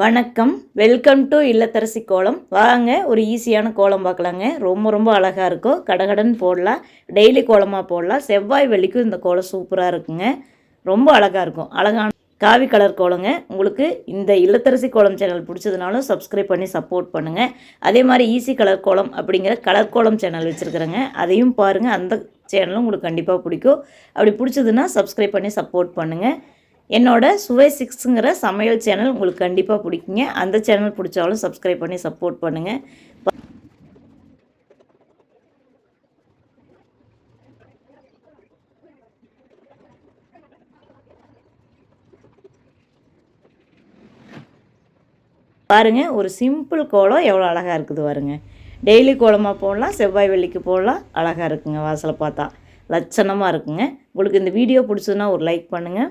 வணக்கம். Welcome to இல்லத்தரசி கோலம். வாங்க ஒரு ஈஸியான கோலம் பார்க்கலாங்க. ரொம்ப ரொம்ப அழகாக இருக்கும். கடகடன் போடலாம். டெய்லி கோலமாக போடலாம். செவ்வாய் வெள்ளிக்கும் இந்த கோலம் சூப்பராக இருக்குங்க. ரொம்ப அழகாக இருக்கும். அழகான காவி கலர் கோலங்க. உங்களுக்கு இந்த இல்லத்தரசி கோலம் சேனல் பிடிச்சதுனாலும் சப்ஸ்கிரைப் பண்ணி சப்போர்ட் பண்ணுங்கள் அதே மாதிரி ஈஸி கலர் கோலம் அப்படிங்கிற கலர் கோலம் சேனல் வச்சுருக்குறேங்க. அதையும் பாருங்கள் அந்த சேனலும் உங்களுக்கு கண்டிப்பாக பிடிக்கும். அப்படி பிடிச்சதுன்னா சப்ஸ்கிரைப் பண்ணி சப்போர்ட் பண்ணுங்கள் என்னோட சுவை சிக்ஸுங்கிற சமையல் சேனல் உங்களுக்கு கண்டிப்பாக பிடிக்குங்க. அந்த சேனல் பிடிச்சாலும் சப்ஸ்கிரைப் பண்ணி சப்போர்ட் பண்ணுங்கள் பாருங்கள் ஒரு சிம்பிள் கோலம் எவ்வளோ அழகாக இருக்குது பாருங்க. டெய்லி கோலமாக போடலாம் செவ்வாய் வெள்ளிக்கு போடலாம் அழகாக இருக்குங்க வாசலை பார்த்தா. லட்சணமாக இருக்குங்க. உங்களுக்கு இந்த வீடியோ பிடிச்சதுன்னா ஒரு லைக் பண்ணுங்கள்